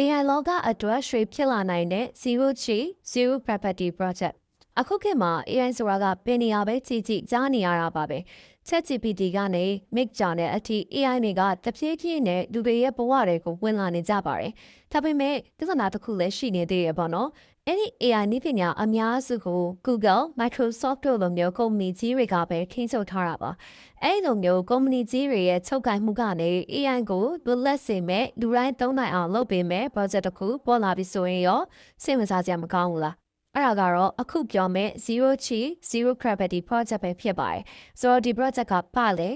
AI လောကအတွက်ရွှေဖြစ်လာနိုင်တဲ့ Zero G Zero Property Project အခုခေတ်မှာ AI ဆိုတာကပင်နေရာပဲကြည့်ကြည့်ကြားနေရတာပါပဲ ChatGPT ကနေ Mix ကြောင့်တဲ့အထိ AI တွေကတဖြည်းဖြည်းနဲ့လူတွေရဲ့ဘဝတွေကိုဝင်လာနေကြပါတယ်ဒါပေမဲ့သစ္စာတစ်ခုလည်းရှိနေသေးရပေါ့နော်အဲ့ဒီ AI နည်းပညာအများစုကို Google, Microsoft တို့လိုမျိုးကုမ္ပဏီကြီးတွေကပဲထိန်းချုပ်ထားတာပါအဲ့ဒီလိုမျိုးကုမ္ပဏီကြီးတွေရဲ့ချုပ်ကိုင်မှုကနေ AI ကိုလွတ်လပ်စေမဲ့လူတိုင်းသုံးနိုင်အောင်လုပ်ပေးမဲ့ project တစ်ခုပေါ်လာပြီဆိုရင်ရောစိတ်ဝင်စားစရာမကောင်းဘူးလား အဲ့ဒါကတော့အခုပြောမဲ့ zero chi zero gravity project ပဲဖြစ်ပါတယ်ဆိုတော့ဒီ project ကပါလေ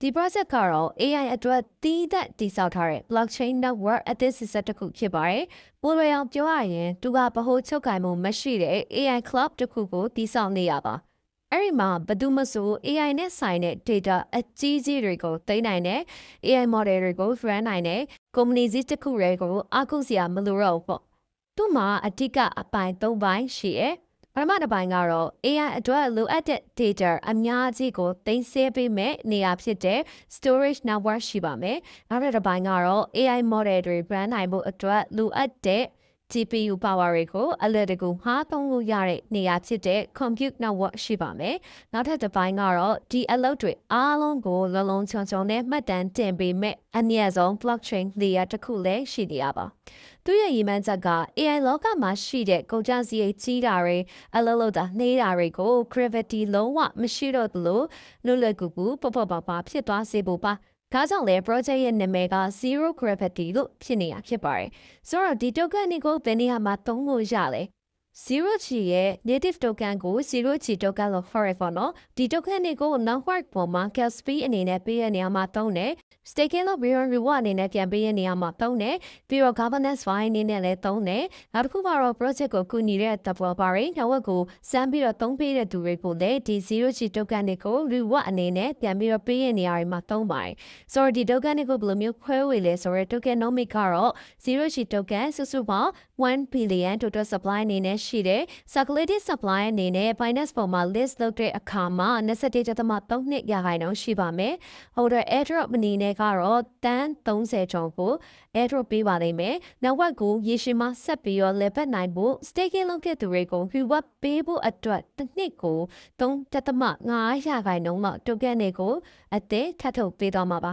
ဒီ project ကတော့ AI အတွက်တည်တတ်တည်ဆောက်ထားတဲ့ blockchain network အသစ်စစ်ဆက်တစ်ခုဖြစ်ပါတယ်။ပိုရအောင်ပြောရရင်သူကဗဟိုချုပ်ကိုင်မှုမရှိတဲ့ AI club တစ်ခုကိုတည်ဆောက်နေရပါ။အဲ့ဒီမှာဘယ်သူမှဆို AI နဲ့ဆိုင်တဲ့ data အကြီးကြီးတွေကိုသိမ်းနိုင်တဲ့ AI model တွေကို run နိုင်တဲ့ company ကြီးတစ်ခုတွေကိုအကုစရာမလိုတော့ဘူးပေါ့။ သူ့မှာအဓိကအပိုင်း၃ပိုင်းရှိရဲ့ပထမတစ်ပိုင်းကတော့ AI အတွက်လိုအပ်တဲ့ data အများကြီးကိုသိမ်းဆည်းပေးမဲ့နေရာဖြစ်တဲ့ storage network ရှိပါမယ်။နောက်တစ်ပိုင်းကတော့ AI model တွေ brand နိုင်ဖို့အတွက်လိုအပ်တဲ့ GPU power တွေကိုအလတကူမှားသုံးလို့ရတဲ့နေရာဖြစ်တဲ့ compute network ရှိပါမယ်။နောက်ထပ်တစ်ပိုင်းကတော့ဒီအလုပ်တွေအားလုံးကိုလုံးလုံးချုံချုံနဲ့မှတ်တမ်းတင်ပေးမဲ့အနည်းဆုံး blockchain layer တစ်ခုလည်းရှိနေရပါ။သူရဲ့ရည်မှန်းချက်က AI လောကမှာရှိတဲ့ကုန်ကျစရိတ်ကြီးတာတွေအလုံးလုံးတာနှေးတာတွေကို gravity လုံးဝမရှိတော့သလိုလွတ်လပ်ကူကူပပပပဖြစ်သွားစေဖို့ပါ။ ဒါကြောင့်လဲ project ရဲ့နာမည်က zero gravity လို့ဖြစ်နေတာဖြစ်ပါတယ်။ဆိုတော့ဒီ token တွေကိုဘယ်နေရာမှာသုံးလို့ရလဲ zero ချီရဲ့ native token ကို zero ချီ token လို့ခေါ်ရပါတော့ဒီ token တွေကို network ပေါ်မှာ gas fee အနေနဲ့ပေးရနေရာမှာသုံးတယ် staking လို့ real reward အနေနဲ့ပြန်ပေးရနေရာမှာသုံးတယ်ပြီးတော့ governance file အနေနဲ့လည်းသုံးတယ်နောက်တစ်ခုကတော့ project ကိုကူညီတဲ့ developer တွေ network ကိုစမ်းပြီးတော့သုံးပေးတဲ့သူတွေကိုလည်းဒီ zero ချီ token တွေကို reward အနေနဲ့ပြန်ပြီးတော့ပေးရနေရာတွေမှာသုံးပါတယ်ဆိုတော့ဒီ token တွေကိုဘယ်လိုမျိုးခွဲဝေလဲဆိုတော့ tokenomic ကတော့ zero ချီ token စုစုပေါင်း1 billion total supply အနေနဲ့ရှိတယ် circulating supply အနေနဲ့ Binance ပေါ်မှာ list လုပ်တဲ့အခါမှာ27.3နှစ်ရာခိုင်နှုန်းရှိပါမယ်။ holder airdrop အနေနဲ့ကတော့တန်း30ကျော်ကို airdrop ပေးပါလိမ့်မယ်။ network ကိုရေရှည်မှာဆက်ပြီးတော့ level နိုင်ဖို့ staking လုပ်တဲ့သူတွေကို reward ပေးဖို့အတွက်တစ်နှစ်ကို3.5ရာခိုင်နှုန်းလောက် token တွေကိုအသက်ထပ်ထုတ်ပေးသွားမှာပါ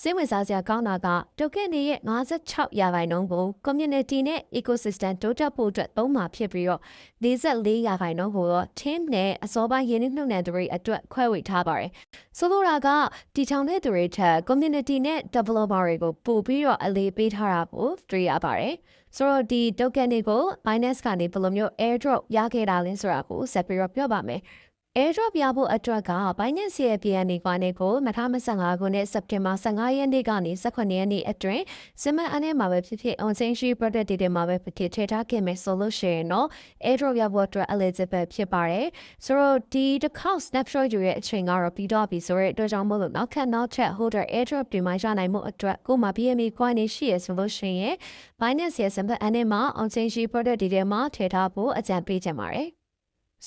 စိတ်ဝင်စားစရာကောင်းတာက token တွေရဲ့56ရာခိုင်နှုန်းကို community နဲ့ ecosystem တိုးတက်ဖို့အတွက်သုံးမှာဖြစ်ပြီးတော့44ရာခိုင်နှုန်းကိုတော့ team နဲ့အစောပိုင်းရင်းနှီးမြှုပ်နှံသူတွေအတွက်ခွဲဝေထားပါတယ်။ဆိုလိုတာကတီချောင်တဲ့သူတွေထက် community နဲ့ developer တွေကိုပို့ပြီးတော့အလေးပေးထားတာကိုတွေ့ရပါတယ်။ဆိုတော့ဒီ token တွေကို Binance ကနေဘယ်လိုမျိုး airdrop ရခဲ့တာလဲဆိုတာကိုဆက်ပြီးတော့ပြောပါမယ်။ airdrop ရဖို့အတွက်က Binance ရဲ့ PNA ကနေကို2025ခုနှစ်စက်တင်ဘာ15ရက်နေ့ကနေ18ရက်နေ့အတွင်းစမန်အနေမှာပဲဖြစ်ဖြစ် on-chain free product တွေမှာပဲဖြစ်ဖြစ်ထည့်ထားခဲ့မယ်ဆိုလို့ရှိရင်တော့ airdrop ရဖို့အတွက် eligible ဖြစ်ပါတယ်။ဆိုတော့ဒီတစ်ခေါက် snapshot ယူရဲ့အချိန်ကတော့ပြီးတော့ပြီဆိုတော့အတွက်ကြောင့်မို့လို့နောက်ခက်နောက်ချက် holder airdrop တွေမှာရနိုင်မှုအတွက်ကိုမှ PMA coin တွေရှိရဆိုလို့ရှိရင် Binance ရဲ့စမန်အနေမှာ on-chain free product တွေမှာထည့်ထားဖို့အကြံပေးချင်ပါတယ်။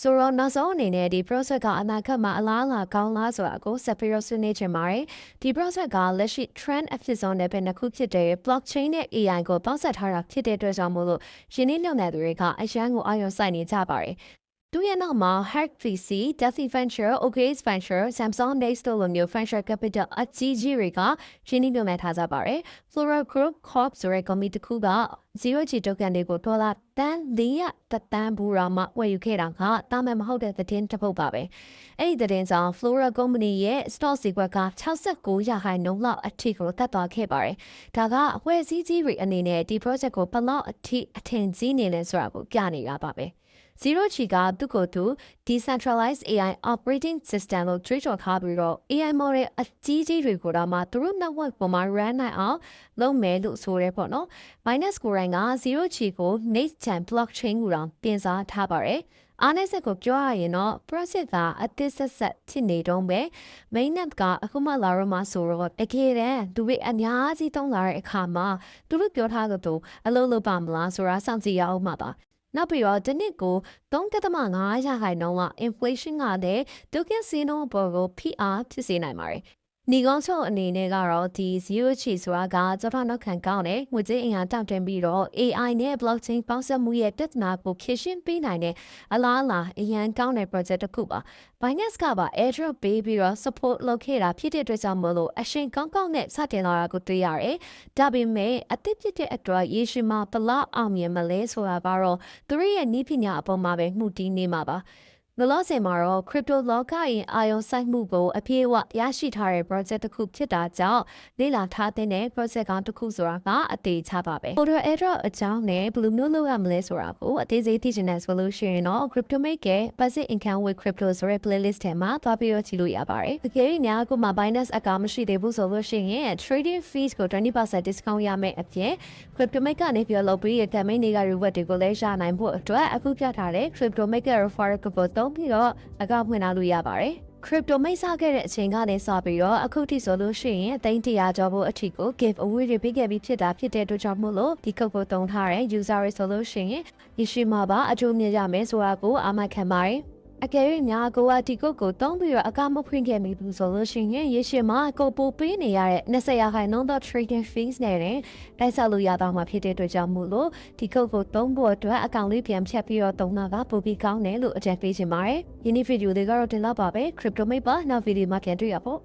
ဆိုတော့နောက်ဆုံးအနေနဲ့ဒီ process ကအနာဂတ်မှာအလားအလာကောင်းလားဆိုတာကိုဆက်ပြီးတော့ဆွေးနွေးချင်ပါတယ်။ဒီ process ကလက်ရှိ trend အဖြစ်ဆုံးတဲ့ဘယ်နှခုဖြစ်တဲ့ blockchain နဲ့ AI ကိုပေါင်းစပ်ထားတာဖြစ်တဲ့အတွက်ကြောင့်မို့လို့ယင်းနှိမ့်မြုံနယ်သူတွေကအရန်ကိုအာရုံစိုက်နေကြပါတယ် သူရဲ့နောက်မှာ Hack PC, Defi Venture, OKX Venture, Samsung Next တို့လိုမျိုး venture capital အကြီးကြီးတွေကရှင်းနှီးမြှုပ်နှံထားကြပါတယ်။ Flora Group Corp ဆိုတဲ့ company တစ်ခုက 0G token တွေကိုဒေါ်လာတန်400တသန်းဘူရာမှဝယ်ယူခဲ့တာကတာမန်မဟုတ်တဲ့သတင်းတစ်ပုဒ်ပါပဲ။အဲ့ဒီသတင်းကြောင့် Flora Company ရဲ့ stock ဈေးကွက်က69ရာခိုင်နှုန်းလောက်အထိကိုတက်သွားခဲ့ပါတယ်။ဒါကအဝယ်စည်းကြီးတွေအနေနဲ့ဒီ project ကိုဘလောက်အထိအထင်ကြီးနေလဲဆိုတာကိုပြနေတာပါပဲ။ Zero ချီကသူ့ကိုယ်သူ decentralized AI operating system လို့ကြွေးကြော်ထားပြီးတော့ AI model အကြီးကြီးတွေကိုတော့မှသူတို့ network ပေါ်မှာ run နိုင်အောင်လုပ်မယ်လို့ဆိုရဲပေါ့နော်။ Binance ကိုယ်တိုင်က Zero ချီကို next gen blockchain ကိုတော့တင်စားထားပါတယ်။အားနည်းစက်ကိုပြောရရင်တော့ process ကအသစ်ဆက်ဆက်ဖြစ်နေတော့ပဲ mainnet ကအခုမှလာတော့မှဆိုတော့တကယ်တမ်းသူတွေအများကြီးတုံးလာတဲ့အခါမှာသူတို့ပြောထားသလိုအလုပ်လုပ်ပါမလားဆိုတာစောင့်ကြည့်ရအောင်မှာပါ နောက်ပြီးတော့ဒီနှစ်ကို3.5ရာခိုင်နှုန်းက inflation ကလည်းဒုက္ခစင်းနှုန်းပေါ်ကို PR ဖြစ်စေနိုင်ပါတယ် နေကောင်းချုပ်အနေနဲ့ကတော့ဒီ zero ချီဆိုတာကကြောထနောက်ခံကောင်းတယ်ငွေကြေးအင်အားတောင့်တင်ပြီးတော့ AI နဲ့ blockchain ပေါင်းစပ်မှုရဲ့ပြဿနာကိုဖြေရှင်းပေးနိုင်တဲ့အလားအလာအရန်ကောင်းတဲ့ project တစ်ခုပါ Binance ကပါ airdrop ပေးပြီးတော့ support လုပ်ခဲ့တာဖြစ်တဲ့အတွက်ကြောင့်မလို့အရှင်ကောင်းကောင်းနဲ့စတင်လာတာကိုတွေ့ရတယ်။ဒါပေမဲ့အသစ်ဖြစ်တဲ့အတွက်ရေရှည်မှာဘလောက်အောင်မြင်မလဲဆိုတာကတော့သူတို့ရဲ့နည်းပညာအပေါ်မှာပဲမှုတည်နေမှာပါ။ ငလောဆယ်မှာတော့ crypto လောကရဲ့အာရုံစိုက်မှုကိုအပြည့်အဝရရှိထားတဲ့ project တစ်ခုဖြစ်တာကြောင့်လေ့လာထားတဲ့ project ကောင်းတစ်ခုဆိုတာကအသေးချပါပဲ။ Folder airdrop အကြောင်းနဲ့ဘယ်လိုမျိုးလုပ်ရမလဲဆိုတာကိုအသေးစိတ်သိချင်တဲ့ဆိုလို့ရှိရင်တော့ crypto make ရဲ့ passive income with crypto ဆိုတဲ့ playlist ထဲမှာသွားပြီးတော့ကြည့်လို့ရပါတယ်။တကယ်လို့များအခုမှ Binance account မရှိသေးဘူးဆိုလို့ရှိရင် trading fees ကို20% discount ရမယ့်အပြင် crypto make ကနေပြီးတော့လုပ်ပြီးတဲ့ campaign တွေက reward တွေကိုလည်းရနိုင်ဖို့အတွက်အခုပြထားတဲ့ crypto make referral code ကိုသုံးပြီးတော့အကောင့်ဖွင့်ထားလို့ရပါတယ်။ crypto မိတ်ဆက်ခဲ့တဲ့အချိန်ကနေစပြီးတော့အခုထိဆိုလို့ရှိရင်အသိန်း100ကျော်ဖို့အထိကို give away တွေပေးခဲ့ပြီးဖြစ်တာဖြစ်တဲ့အတွက်ကြောင့်မို့လို့ဒီ code ကိုသုံးထားတဲ့ user တွေဆိုလို့ရှိရင်ရရှိမှာပါအကျိုးမြတ်ရမယ်ဆိုတာကိုအာမခံပါတယ်။ အကယ်၍များကိုကဒီကုတ်ကိုတုံးပြီးတော့အကမဖွင့်ခဲ့မိဘူးဆိုလို့ရှိရင်ရေရှည်မှာကိုပိုပေးနေရတဲ့20ရာခိုင်နှုန်းသော trading fees နဲ့တင်တိုက်ဆက်လို့ရတော့မှာဖြစ်တဲ့အတွက်ကြောင့်မို့လို့ဒီကုတ်ကိုတုံးဖို့အတွက်အကောင့်လေးပြန်ဖြတ်ပြီးတော့တုံးတာကပိုပြီးကောင်းတယ်လို့အကြံပေးချင်ပါတယ်။ယနေ့ဗီဒီယိုလေးကတော့ဒီလောက်ပါပဲ crypto mate ပါနောက်ဗီဒီယိုမှာပြန်တွေ့ရဖို့